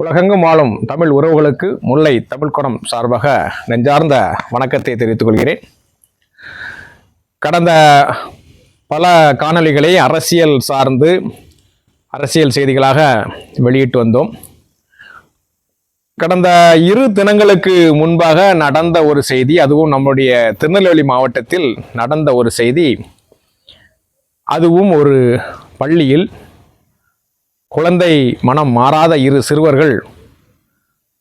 உலகெங்கும் வாழும் தமிழ் உறவுகளுக்கு முல்லை தமிழ்குடம் சார்பாக நெஞ்சார்ந்த வணக்கத்தை தெரிவித்துக் கொள்கிறேன். கடந்த பல காணொளிகளை அரசியல் சார்ந்து அரசியல் செய்திகளாக வெளியிட்டு வந்தோம். கடந்த இரு தினங்களுக்கு முன்பாக நடந்த ஒரு செய்தி அதுவும் நம்முடைய திருநெல்வேலி மாவட்டத்தில் நடந்த ஒரு செய்தி. அதுவும் ஒரு பள்ளியில் குழந்தை மனம் மாறாத இரு சிறுவர்கள்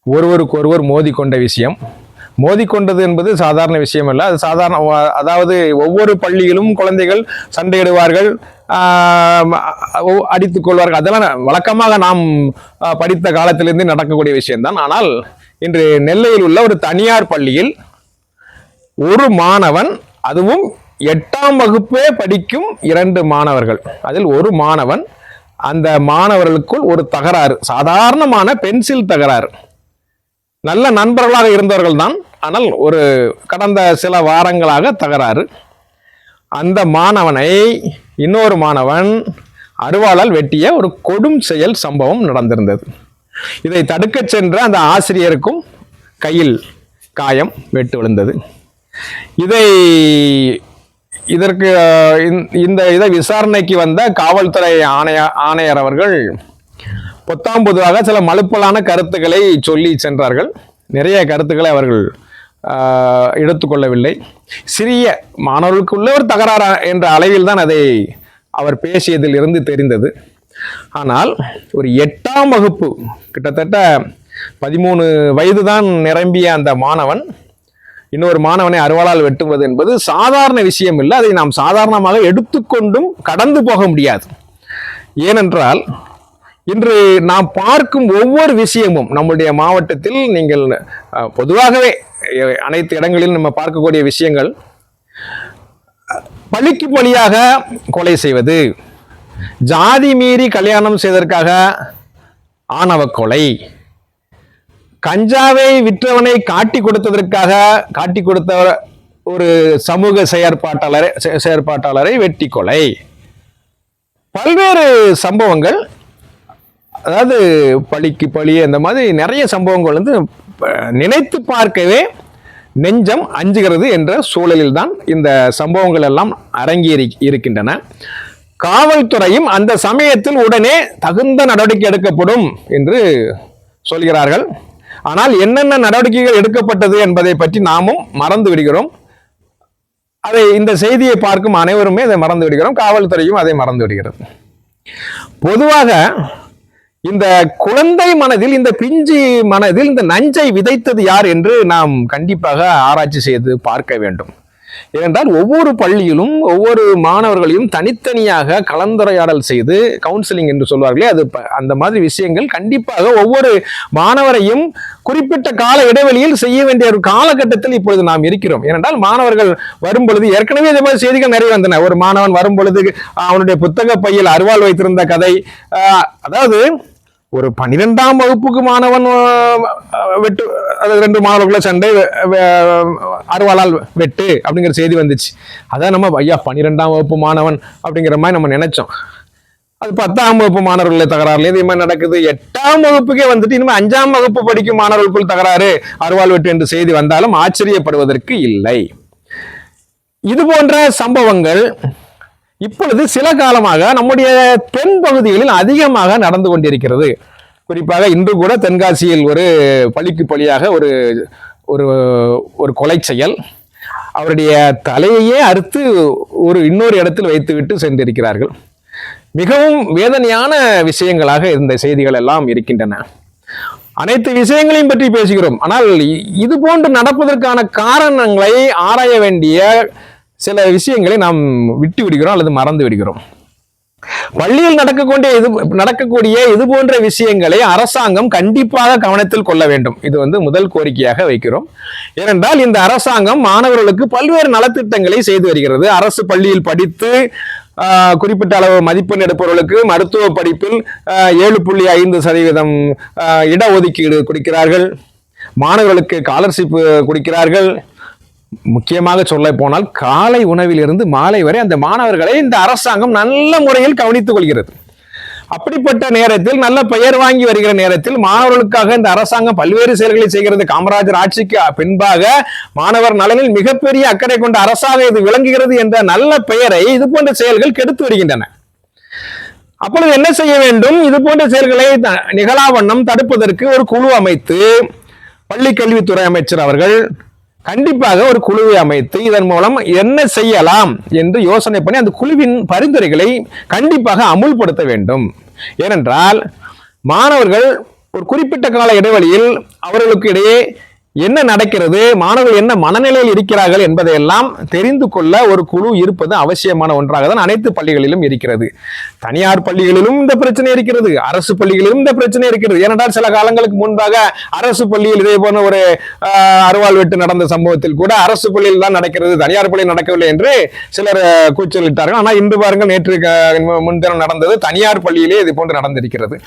ஒருவருக்கொருவர் மோதிக்கொண்ட விஷயம். மோதிக்கொண்டது என்பது சாதாரண விஷயம் அல்ல அது சாதாரண அதாவது ஒவ்வொரு பள்ளியிலும் குழந்தைகள் சண்டையிடுவார்கள் அடித்துக் கொள்வார்கள். அதெல்லாம் வழக்கமாக நாம் படித்த காலத்திலிருந்து நடக்கக்கூடிய விஷயம்தான். ஆனால் இன்று நெல்லையில் உள்ள ஒரு தனியார் பள்ளியில் ஒரு மாணவன் அதுவும் எட்டாம் வகுப்பே படிக்கும் இரண்டு மாணவர்கள். அதில் ஒரு மாணவன் அந்த மாணவர்களுக்குள் ஒரு தகராறு சாதாரணமான பென்சில் தகராறு. நல்ல நண்பர்களாக இருந்தவர்கள் தான் ஆனால் ஒரு கடந்த சில வாரங்களாக தகராறு. அந்த மாணவனை இன்னொரு மாணவன் அருவாளால் வெட்டிய ஒரு கொடும் செயல் சம்பவம் நடந்திருந்தது. இதை தடுக்க சென்ற அந்த ஆசிரியருக்கும் கையில் காயம் வெட்டு விழுந்தது. இதை இதற்கு இந்த- இதை விசாரணைக்கு வந்த காவல்துறை ஆணைய ஆணையர் அவர்கள் பொத்தாம் பொதுவாக சில மலுப்பலான கருத்துக்களை சொல்லி சென்றார்கள். நிறைய கருத்துக்களை அவர்கள் எடுத்துக்கொள்ளவில்லை. சிறிய மாணவர்களுக்குள்ள ஒரு தகராறு என்ற அளவில் தான் அதை அவர் பேசியதில் இருந்து தெரிந்தது. ஆனால் ஒரு எட்டாம் வகுப்பு கிட்டத்தட்ட பதிமூணு வயது தான் நிரம்பிய அந்த மாணவன் இன்னொரு மாணவனை அருவாளால் வெட்டுவது என்பது சாதாரண விஷயம் இல்லை. அதை நாம் சாதாரணமாக எடுத்துக்கொண்டும் கடந்து போக முடியாது. ஏனென்றால் இன்று நாம் பார்க்கும் ஒவ்வொரு விஷயமும் நம்முடைய மாவட்டத்தில் நீங்கள் பொதுவாகவே அனைத்து இடங்களிலும் நம்ம பார்க்கக்கூடிய விஷயங்கள் பழிக்கு பழியாக கொலை செய்வது ஜாதி மீறி கல்யாணம் செய்வதற்காக ஆணவ கொலை கஞ்சாவை விற்றவனை காட்டி கொடுத்ததற்காக காட்டி கொடுத்த ஒரு சமூக செயற்பாட்டாளரை செ- செயற்பாட்டாளரை வெட்டி கொலை. பல்வேறு சம்பவங்கள் அதாவது பழிக்கு பழி அந்த மாதிரி நிறைய சம்பவங்கள் வந்து நினைத்து பார்க்கவே நெஞ்சம் அஞ்சுகிறது என்ற சூழலில் தான் இந்த சம்பவங்கள் எல்லாம் அரங்கேறி இருக்கின்றன. காவல்துறையும் அந்த சமயத்தில் உடனே தகுந்த நடவடிக்கை எடுக்கப்படும் என்று சொல்கிறார்கள். ஆனால் என்னென்ன நடவடிக்கைகள் எடுக்கப்பட்டது என்பதை பற்றி நாமும் மறந்து விடுகிறோம். அதை இந்த செய்தியை பார்க்கும் அனைவருமே அதை மறந்து விடுகிறோம். காவல்துறையும் அதை மறந்து விடுகிறது. பொதுவாக இந்த குழந்தை மனதில் இந்த பிஞ்சு மனதில் இந்த நஞ்சை விதைத்தது யார் என்று நாம் கண்டிப்பாக ஆராய்ச்சி செய்து பார்க்க வேண்டும். ஏனென்றால் ஒவ்வொரு பள்ளியிலும் ஒவ்வொரு மாணவர்களையும் தனித்தனியாக கலந்துரையாடல் செய்து கவுன்சிலிங் என்று சொல்வார்களே அது அந்த மாதிரி விஷயங்கள் கண்டிப்பாக ஒவ்வொரு மாணவரையும் குறிப்பிட்ட கால இடைவெளியில் செய்ய வேண்டிய ஒரு காலகட்டத்தில் இப்பொழுது நாம் இருக்கிறோம். ஏனென்றால் மாணவர்கள் வரும் பொழுது ஏற்கனவே இதே மாதிரி செய்திகள் நிறைய வந்தன. ஒரு மாணவன் வரும் பொழுது அவனுடைய புத்தக பையில் அருவாள் வைத்திருந்த கதை அதாவது ஒரு பனிரெண்டாம் வகுப்புக்கு மாணவன் வெட்டு அது ரெண்டு மாணவர்களை சண்டை அருவாளால் வெட்டு அப்படிங்கிற செய்தி வந்துச்சு. அதான் நம்ம ஐயா பன்னிரெண்டாம் வகுப்பு மாணவன் அப்படிங்கிற மாதிரி நம்ம நினைச்சோம். அது பத்தாம் வகுப்பு மாணவர்களே தகராறுல இது மாதிரி நடக்குது. எட்டாம் வகுப்புக்கே வந்துட்டு இனிமேல் அஞ்சாம் வகுப்பு படிக்கும் மாணவர்களுக்குள் தகராறு அருவாள் வெட்டு என்று செய்தி வந்தாலும் ஆச்சரியப்படுவதற்கு இல்லை. இது போன்ற சம்பவங்கள் இப்பொழுது சில காலமாக நம்முடைய தென் பகுதிகளில் அதிகமாக நடந்து கொண்டிருக்கிறது. குறிப்பாக இன்று கூட தென்காசியில் ஒரு பழிக்கு பழியாக ஒரு ஒரு ஒரு கொலை செயல். அவருடைய தலையையே அறுத்து ஒரு இன்னொரு இடத்தில் வைத்துவிட்டு சென்றிருக்கிறார்கள். மிகவும் வேதனையான விஷயங்களாக இந்த செய்திகள் எல்லாம் இருக்கின்றன. அனைத்து விஷயங்களையும் பற்றி பேசுகிறோம். ஆனால் இது போன்று நடப்பதற்கான காரணங்களை ஆராய வேண்டிய சில விஷயங்களை நாம் விட்டு விடுகிறோம் அல்லது மறந்து விடுகிறோம். பள்ளியில் நடக்கக்கூடிய இது நடக்கக்கூடிய இது போன்ற விஷயங்களை அரசாங்கம் கண்டிப்பாக கவனத்தில் கொள்ள வேண்டும். இது வந்து முதல் கோரிக்கையாக வைக்கிறோம். ஏனென்றால் இந்த அரசாங்கம் மாணவர்களுக்கு பல்வேறு நலத்திட்டங்களை செய்து வருகிறது. அரசு பள்ளியில் படித்து குறிப்பிட்ட அளவு மதிப்பெண் எடுப்பவர்களுக்கு மருத்துவ படிப்பில் ஏழு புள்ளி ஐந்து சதவீதம் இடஒதுக்கீடு கொடுக்கிறார்கள். மாணவர்களுக்கு ஸ்காலர்ஷிப் கொடுக்கிறார்கள். முக்கியமாக சொல்ல போனால் காலை உணவிலிருந்து மாலை வரை அந்த மாணவர்களை இந்த அரசாங்கம் நல்ல முறையில் கவனித்துக் கொள்கிறது. அப்படிப்பட்ட நேரத்தில் நல்ல பெயர் வாங்கி வருகிற நேரத்தில் மாணவர்களுக்காக இந்த அரசாங்கம் பல்வேறு செயல்களை செய்கிறது. காமராஜர் ஆட்சிக்கு பின்பாக மாணவர் நலனில் மிகப்பெரிய அக்கறை கொண்ட அரசாக இது விளங்குகிறது என்ற நல்ல பெயரை இது போன்ற செயல்கள் கெடுத்து வருகின்றன. அப்பொழுது என்ன செய்ய வேண்டும்? இது போன்ற செயல்களை நிகழாவண்ணம் தடுப்பதற்கு ஒரு குழு அமைத்து பள்ளி கல்வித்துறை அமைச்சர் அவர்கள் கண்டிப்பாக ஒரு குழுவை அமைத்து இதன் மூலம் என்ன செய்யலாம் என்று யோசனை பண்ணி அந்த குழுவின் பரிந்துரைகளை கண்டிப்பாக அமுல்படுத்த வேண்டும். ஏனென்றால் மாணவர்கள் ஒரு குறிப்பிட்ட கால இடைவெளியில் அவர்களுக்கு இடையே என்ன நடக்கிறது? மாணவர்கள் என்ன மனநிலையில் இருக்கிறார்கள் என்பதையெல்லாம் தெரிந்து கொள்ள ஒரு குழு இருப்பது அவசியமான ஒன்றாக தான் அனைத்து பள்ளிகளிலும் இருக்கிறது. தனியார் பள்ளிகளிலும் இந்த பிரச்சனை இருக்கிறது. அரசு பள்ளிகளிலும் இந்த பிரச்சனை இருக்கிறது. ஏனென்றால் சில காலங்களுக்கு முன்பாக அரசு பள்ளியில் இதே போன்ற ஒரு அருவாள் வெட்டு நடந்த சம்பவத்தில் கூட அரசு பள்ளியில் தான் நடக்கிறது. தனியார் பள்ளியில் நடக்கவில்லை என்று சிலர் கூச்சலிட்டார்கள். ஆனால் இன்று பாருங்கள் நேற்று முன்தினம் நடந்தது தனியார் பள்ளியிலே இது போன்று நடந்திருக்கிறது.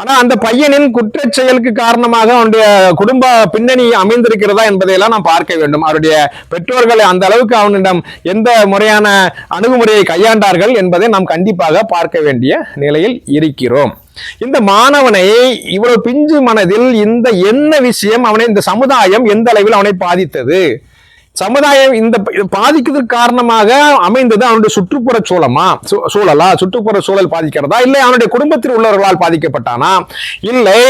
ஆனா அந்த பையனின் குற்றச் செயலுக்கு காரணமாக அவனுடைய குடும்ப பின்னணி அமைந்திருக்கிறதா என்பதையெல்லாம் நாம் பார்க்க வேண்டும். அவருடைய பெற்றோர்கள் அந்த அளவுக்கு அவனிடம் எந்த முறையான அணுகுமுறையை கையாண்டார்கள் என்பதை நாம் கண்டிப்பாக பார்க்க வேண்டிய நிலையில் இருக்கிறோம். இந்த மாணவனை இவ்வளவு பிஞ்சு மனதில் இந்த என்ன விஷயம் அவனை இந்த சமுதாயம் எந்த அளவில் அவனை பாதித்தது? சமுதாயம் இந்த பாதிக்கிறதுக்கு காரணமாக அமைந்தது அவனுடைய சுற்றுப்புற சூழமா? சூ- சூழலா? சுற்றுப்புற சூழல் பாதிக்கிறதா? இல்லை அவனுடைய குடும்பத்தில் உள்ளவர்களால் பாதிக்கப்பட்டானா? இல்லை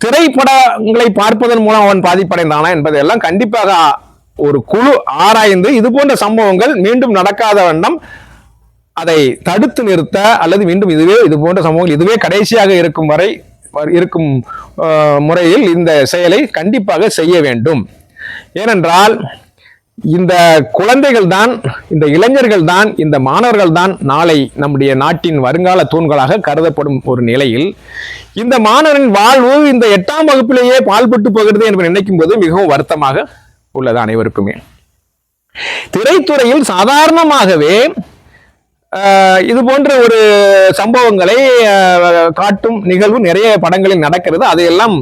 திரைப்படங்களை பார்ப்பதன் மூலம் அவன் பாதிப்படைந்தானா என்பதையெல்லாம் கண்டிப்பாக ஒரு குழு ஆராய்ந்து இது போன்ற சம்பவங்கள் மீண்டும் நடக்காத வண்ணம் அதை தடுத்து நிறுத்த அல்லது மீண்டும் இதுவே இது போன்ற சம்பவங்கள் இதுவே கடைசியாக இருக்கும் வரை இருக்கும் முறையில் இந்த செயலை கண்டிப்பாக செய்ய வேண்டும். ஏனென்றால் இந்த குழந்தைகள் தான் இந்த இளைஞர்கள் தான் இந்த மாணவர்கள் தான் நாளை நம்முடைய நாட்டின் வருங்கால தூண்களாக கருதப்படும் ஒரு நிலையில் இந்த மாணவரின் வாழ்வு இந்த எட்டாம் வகுப்பிலேயே பால்பட்டு போகிறது என்று நினைக்கும் போது மிகவும் வருத்தமாக உள்ளது அனைவருக்குமே. திரைத்துறையில் சாதாரணமாகவே ஆஹ், இது போன்ற ஒரு சம்பவங்களை காட்டும் நிகழ்வு நிறைய படங்களில் நடக்கிறது. அதையெல்லாம்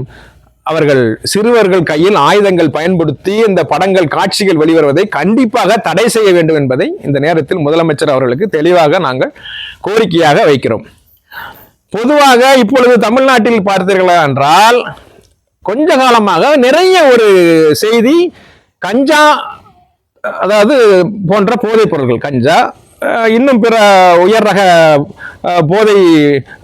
அவர்கள் சிறுவர்கள் கையில் ஆயுதங்கள் பயன்படுத்தி இந்த படங்கள் காட்சிகள் வெளிவருவதை கண்டிப்பாக தடை செய்ய வேண்டும் என்பதை இந்த நேரத்தில் முதலமைச்சர் அவர்களுக்கு தெளிவாக நாங்கள் கோரிக்கையாக வைக்கிறோம். பொதுவாக இப்பொழுது தமிழ்நாட்டில் பார்த்தீர்களா என்றால் கொஞ்ச காலமாக நிறைய ஒரு செய்தி கஞ்சா அதாவது போன்ற போதைப் பொருட்கள் கஞ்சா இன்னும் பிற உயர் ரக போதை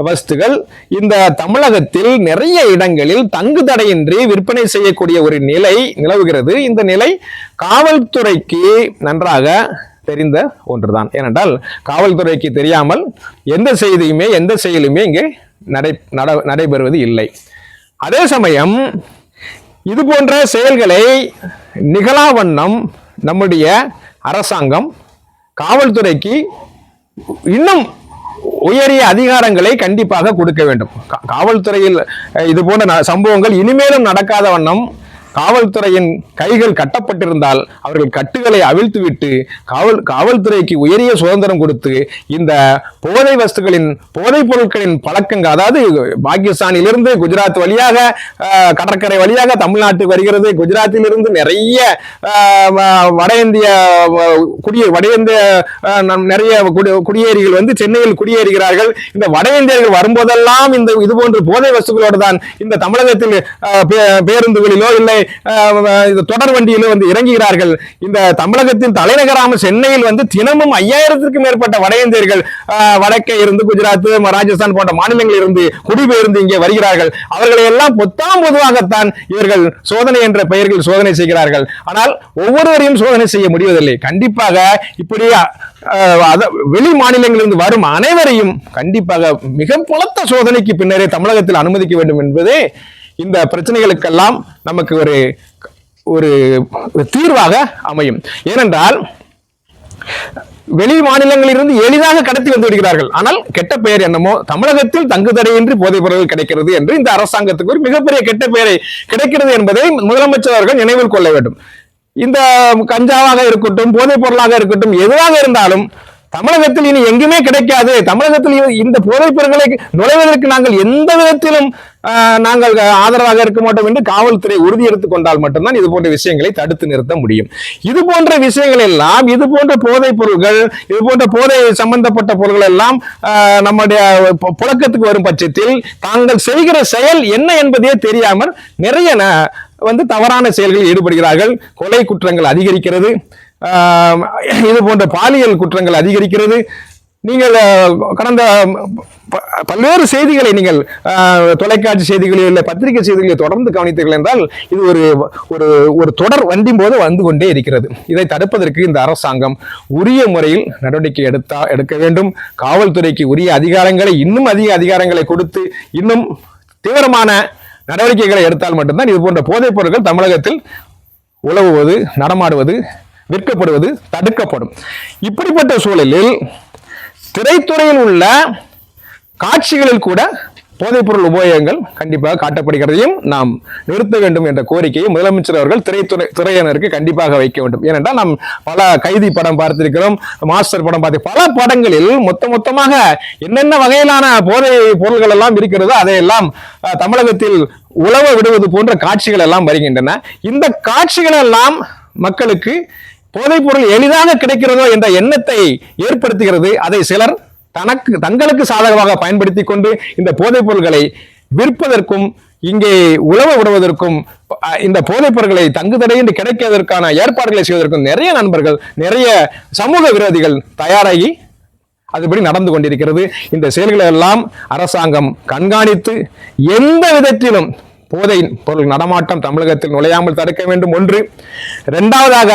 வஸ்துகள். இந்த தமிழகத்தில் நிறைய இடங்களில் தங்கு தடையின்றி விற்பனை செய்யக்கூடிய ஒரு நிலை நிலவுகிறது. இந்த நிலை காவல்துறைக்கு நன்றாக தெரிந்த ஒன்றுதான். ஏனென்றால் காவல்துறைக்கு தெரியாமல் எந்த செய்தியுமே எந்த செயலுமே இங்கே நடை நட நடைபெறுவது இல்லை. அதே சமயம் இது போன்ற செயல்களை நிகழாவண்ணம் நம்முடைய அரசாங்கம் காவல்துறைக்கு இன்னும் உயரிய அதிகாரங்களை கண்டிப்பாக கொடுக்க வேண்டும். காவல்துறையில் இது போன்ற ந- சம்பவங்கள் இனிமேலும் நடக்காத வண்ணம் காவல்துறையின் கைகள் கட்டப்பட்டிருந்தால் அவர்கள் கட்டுகளை அவிழ்த்துவிட்டு காவல் காவல்துறைக்கு உயரிய சுதந்திரம் கொடுத்து இந்த போதை வஸ்துகளின் போதைப் பொருட்களின் பழக்கங்கள் அதாவது பாகிஸ்தானிலிருந்து குஜராத் வழியாக கடற்கரை வழியாக தமிழ்நாட்டுக்கு வருகிறது. குஜராத்திலிருந்து நிறைய வ- வட இந்திய குடியே வட இந்திய நம் நிறைய குடி- குடியேறிகள் வந்து சென்னையில் குடியேறுகிறார்கள். இந்த வட இந்தியர்கள் வரும்போதெல்லாம் இந்த இது போன்ற போதை வஸ்துகளோடு தான் இந்த தமிழகத்தில் பே- பேருந்துகளிலோ இல்லை தொடர் வண்டியில வந்து இறங்குகிறார்கள். இந்த தமிழகத்தின் தலைநகரான சென்னையில் வந்து தினமும் ஐயாயிரத்திற்கும் மேற்பட்ட வட இந்தியர்கள் வடக்கே இருந்து குஜராத் ராஜஸ்தான் போன்ற மாநிலங்களில் இருந்து குடிபெயர்ந்து இங்கே வருகிறார்கள். அவர்களை எல்லாம் பொத்தாம் பொதுவாகத்தான் இவர்கள் சோதனை என்ற பெயர்கள் சோதனை செய்கிறார்கள். ஆனால் ஒவ்வொருவரையும் சோதனை செய்ய முடிவதில்லை. கண்டிப்பாக இப்படி வெளி மாநிலங்களிலிருந்து வரும் அனைவரையும் கண்டிப்பாக மிக புலத்த சோதனைக்கு பின்னரே தமிழகத்தில் அனுமதிக்க வேண்டும் என்பதே இந்த பிரச்சனைகளுக்கெல்லாம் நமக்கு ஒரு ஒரு தீர்வாக அமையும். ஏனென்றால் வெளி மாநிலங்களிலிருந்து எளிதாக கடத்தி வந்து விடுகிறார்கள். ஆனால் கெட்ட பெயர் என்னமோ? தமிழகத்தில் தங்குதடையின்றி போதைப் பொருள் கிடைக்கிறது என்று இந்த அரசாங்கத்துக்கு ஒரு மிகப்பெரிய கெட்ட பெயரை கிடைக்கிறது என்பதை முதலமைச்சர் அவர்கள் நினைவில் கொள்ள வேண்டும். இந்த கஞ்சாவாக இருக்கட்டும் போதைப் பொருளாக இருக்கட்டும் எதுவாக இருந்தாலும் தமிழகத்தில் இனி எங்குமே கிடைக்காது. தமிழகத்தில் இந்த போதைப் பொருட்களை நுழைவதற்கு நாங்கள் எந்த விதத்திலும் ஆஹ், நாங்கள் ஆதரவாக இருக்க மாட்டோம் என்று காவல்துறை உறுதி எடுத்துக் கொண்டால் மட்டும்தான் இது போன்ற விஷயங்களை தடுத்து நிறுத்த முடியும். இது போன்ற விஷயங்கள் எல்லாம் இது போன்ற போதைப் பொருட்கள் இது போன்ற போதை சம்பந்தப்பட்ட பொருட்கள் எல்லாம் நம்முடைய புழக்கத்துக்கு வரும் பட்சத்தில் தாங்கள் செய்கிற செயல் என்ன என்பதே தெரியாமல் நிறைய ந- வந்து தவறான செயல்களில் ஈடுபடுகிறார்கள். கொலை குற்றங்கள் அதிகரிக்கிறது. இது போன்ற பாலியல் குற்றங்கள் அதிகரிக்கிறது. நீங்கள் கடந்த ப- பல்வேறு செய்திகளை நீங்கள் தொலைக்காட்சி செய்திகளில் இல்லை பத்திரிகை செய்திகளில் தொடர்ந்து கவனித்தீர்கள் என்றால் இது ஒரு ஒரு ஒரு தொடர் வண்டின் போது வந்து கொண்டே இருக்கிறது. இதை தடுப்பதற்கு இந்த அரசாங்கம் உரிய முறையில் நடவடிக்கை எடுத்தா எடுக்க வேண்டும். காவல்துறைக்கு உரிய அதிகாரங்களை இன்னும் அதிக அதிகாரங்களை கொடுத்து இன்னும் தீவிரமான நடவடிக்கைகளை எடுத்தால் மட்டும்தான் இது போன்ற போதைப் பொருட்கள் தமிழகத்தில் உழவுவது நடமாடுவது விற்கப்படுவது தடுக்கப்படும். இப்படிப்பட்ட சூழலில் திரைத்துறையில் உள்ள காட்சிகளில் கூட போதைப்பொருள் உபயோகங்கள் கண்டிப்பாக காட்டப்படுகிறதையும் நாம் நிறுத்த வேண்டும் என்ற கோரிக்கையை முதலமைச்சர் அவர்கள் திரைத்துறை துறையினருக்கு கண்டிப்பாக வைக்க வேண்டும். ஏனென்றால் நாம் பல கைதி படம் பார்த்திருக்கிறோம் மாஸ்டர் படம் பார்த்து பல படங்களில் மொத்த மொத்தமாக என்னென்ன வகையிலான போதை பொருள்கள் எல்லாம் இருக்கிறதோ அதையெல்லாம் தமிழகத்தில் உழவ விடுவது போன்ற காட்சிகள் எல்லாம் வருகின்றன. இந்த காட்சிகள் எல்லாம் மக்களுக்கு போதைப் பொருள் எளிதாக கிடைக்கிறதோ என்ற எண்ணத்தை ஏற்படுத்துகிறது. அதை சிலர் தனக்கு தங்களுக்கு சாதகமாக பயன்படுத்தி கொண்டு இந்த போதைப் பொருள்களை விற்பதற்கும் இங்கே உழவு விடுவதற்கும் இந்த போதைப் பொருட்களை தங்குதடையின்றி கிடைக்கிறதற்கான ஏற்பாடுகளை செய்வதற்கும் நிறைய நண்பர்கள் நிறைய சமூக விரோதிகள் தயாராகி அதுபடி நடந்து கொண்டிருக்கிறது. இந்த செயல்களை எல்லாம் அரசாங்கம் கண்காணித்து எந்த விதத்திலும் போதை பொருள் நடமாட்டம் தமிழகத்தில் நுழையாமல் தடுக்க வேண்டும். ஒன்று. இரண்டாவதாக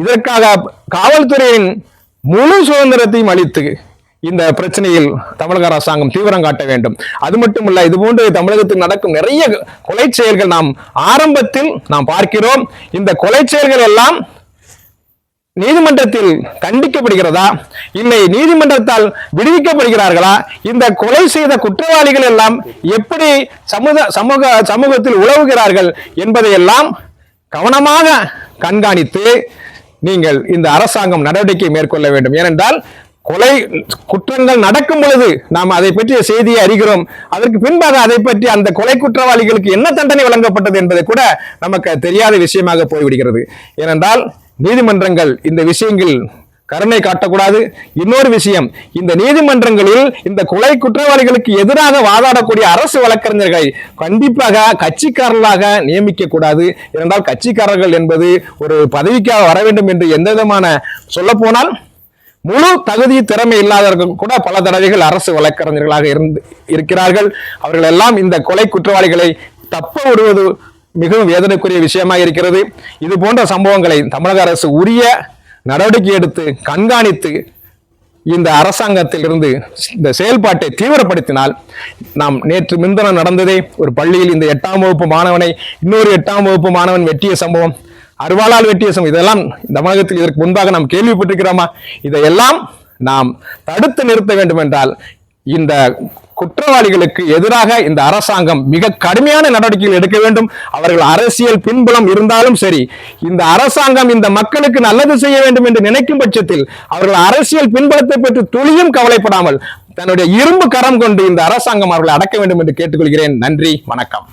இதற்காக காவல்துறையின் முழு சுதந்திரத்தையும் அளித்து இந்த பிரச்சனையில் தமிழக அரசாங்கம் தீவிரம் காட்ட வேண்டும். அது மட்டுமல்ல இதுபோன்று தமிழகத்தில் நடக்கும் நிறைய கொலை செயல்கள் நாம் ஆரம்பத்தில் நாம் பார்க்கிறோம். இந்த கொலை செயல்கள் எல்லாம் நீதிமன்றத்தில் கண்டிக்கப்படுகிறதா? இல்லை நீதிமன்றத்தால் விடுவிக்கப்படுகிறார்களா? இந்த கொலை செய்த குற்றவாளிகள் எல்லாம் எப்படி சமூக சமூக சமூகத்தில் உழவுகிறார்கள் என்பதையெல்லாம் கவனமாக கண்காணித்து நீங்கள் இந்த அரசாங்கம் நடவடிக்கை மேற்கொள்ள வேண்டும். ஏனென்றால் கொலை குற்றங்கள் நடக்கும் பொழுது நாம் அதை பற்றிய செய்தியை அறிகிறோம். அதற்கு பின்பாக அதை பற்றி அந்த கொலை குற்றவாளிகளுக்கு என்ன தண்டனை வழங்கப்பட்டது என்பதை கூட நமக்கு தெரியாத விஷயமாக போய்விடுகிறது. ஏனென்றால் நீதிமன்றங்கள் இந்த விஷயங்கள் கருணை காட்டக்கூடாது. இன்னொரு விஷயம் இந்த நீதிமன்றங்களில் இந்த கொலை குற்றவாளிகளுக்கு எதிராக வாதாடக்கூடிய அரசு வழக்கறிஞர்களை கண்டிப்பாக கட்சிக்காரர்களாக நியமிக்க கூடாது ஏனென்றால் கட்சிக்காரர்கள் என்பது ஒரு பதவிக்காக வர வேண்டும் என்று எந்த விதமான சொல்லப்போனால் முழு தகுதி திறமை இல்லாதவர்கள் கூட பல தடவைகள் அரசு வழக்கறிஞர்களாக இருந்து இருக்கிறார்கள். அவர்கள் எல்லாம் இந்த கொலை குற்றவாளிகளை தப்ப விடுவது மிகவும் வேதனைக்குரிய விஷயமாக இருக்கிறது இது போன்ற சம்பவங்களை தமிழக அரசு உரிய நடவடிக்கை எடுத்து கண்காணித்து இந்த அரசாங்கத்தில் இருந்து இந்த செயல்பாட்டை தீவிரப்படுத்தினால் நாம் நேற்று முன்தினம் நடந்ததே ஒரு பள்ளியில் இந்த எட்டாம் வகுப்பு மாணவனை இன்னொரு எட்டாம் வகுப்பு மாணவன் வெட்டிய சம்பவம். அருவாளால் வெட்டிய சம்பவம். இதெல்லாம் தமிழகத்தில் இதற்கு முன்பாக நாம் கேள்விப்பட்டிருக்கிறோமா? இதையெல்லாம் நாம் தடுத்து நிறுத்த வேண்டும் என்றால் இந்த குற்றவாளிகளுக்கு எதிராக இந்த அரசாங்கம் மிக கடுமையான நடவடிக்கைகள் எடுக்க வேண்டும். அவர்கள் அரசியல் பின்புலம் இருந்தாலும் சரி இந்த அரசாங்கம் இந்த மக்களுக்கு நல்லது செய்ய வேண்டும் என்று நினைக்கும் பட்சத்தில் அவர்கள் அரசியல் பின்புலத்தை பற்றி துளியும் கவலைப்படாமல் தன்னுடைய இரும்பு கரம் கொண்டு இந்த அரசாங்கம் அவர்களை அடக்க வேண்டும் என்று கேட்டுக்கொள்கிறேன். நன்றி வணக்கம்.